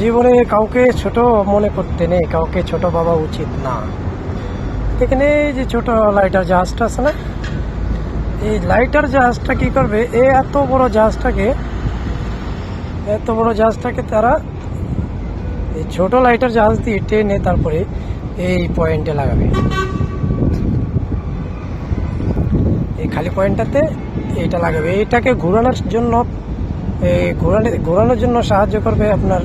জীবনে কাউকে ছোট মনে করতে নেই, কাউকে ছোট ভাবা উচিত না। এখানে যে ছোট লাইটার জাহাজটা আছে না? এই লাইটার জাহাজটা কি করবে? এ এত বড় জাহাজটাকে, এত বড় জাহাজটাকে তারা এই ছোট লাইটার জাহাজ দিয়ে টেনে তারপরে এই পয়েন্টে লাগাবে। এই খালি পয়েন্টটাতে এটা লাগাবে। এটাকে ঘোরানোর জন্য ঘোরানো ঘোরানোর জন্য সাহায্য করবে আপনার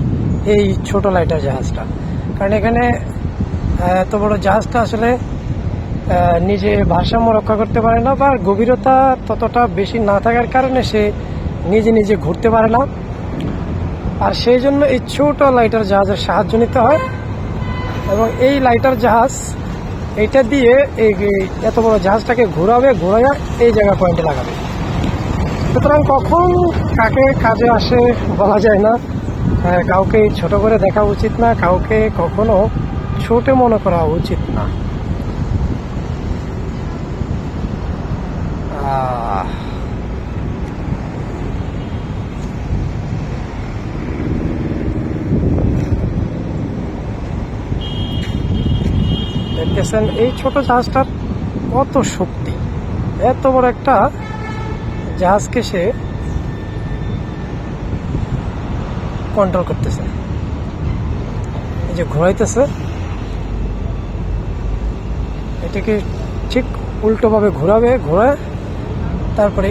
এই ছোট লাইটার জাহাজটা। কারণ এখানে এত বড় জাহাজটা আসলে নিজে ভারসাম্য রক্ষা করতে পারে না বা গভীরতা ততটা বেশি না থাকার কারণে সে নিজে নিজে ঘুরতে পারে না। আর সেই জন্য এই ছোট লাইটার জাহাজের সাহায্য নিতে হয়। এবং এই লাইটার জাহাজ, এইটা দিয়ে এই এত বড় জাহাজটাকে ঘোরাবে ঘোরাইয়া এই জায়গা পয়েন্টে লাগাবে। সুতরাং কখন কাকে কাজে আসে বলা যায় না। কাউকে ছোট করে দেখা উচিত না, কাউকে কখনো ছোট মনে করা উচিত না। দেখতেছেন, এই ছোট জাহাজটার কত শক্তি। এত বড় একটা জাহাজকে সে কন্ট্রোল করতেছে। এই যে ঘোরাইতেছে, এটাকে ঠিক উল্টোভাবে ঘোরাবে, ঘোরায় তারপরে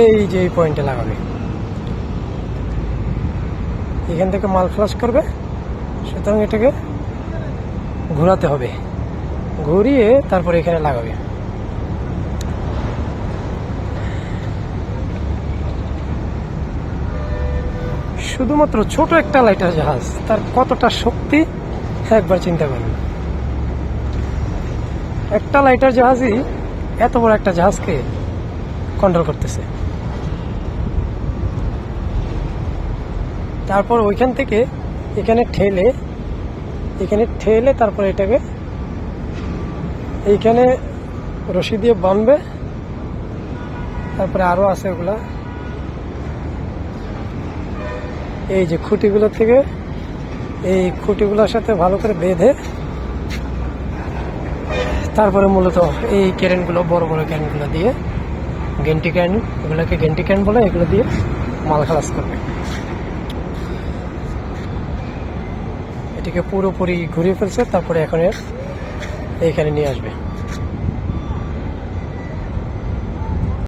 এই যে এই পয়েন্টে লাগাবে। এখান থেকে মাল ফ্লাশ করবে, সুতরাং এটাকে ঘোরাতে হবে। ঘুরিয়ে তারপরে এখানে লাগাবে। শুধুমাত্র ছোট একটা লাইটার জাহাজ, তার কতটা শক্তি, একবার চিন্তা করুন। একটা লাইটার জাহাজই এত বড় একটা জাহাজকে কন্ট্রোল করতেছে। তারপর ওইখান থেকে এখানে ঠেলে এখানে ঠেলে তারপর এটাকে এইখানে রশি দিয়ে বাঁধবে। তারপরে আরও আছে ওগুলা। এই যে খুঁটিগুলো থেকে, এই খুঁটিগুলোর সাথে ভালো করে বেঁধে, তারপরে মূলত এই ক্যারেনগুলো বড় বড় ক্যারেনগুলো দিয়ে গেন্টি ক্যান, এগুলোকে গেন্টি ক্যান বলে, এগুলো দিয়ে মাল খালাস করবে। এটিকে পুরোপুরি ঘুরিয়ে ফেলছে, তারপরে এখন এর এইখানে নিয়ে আসবে।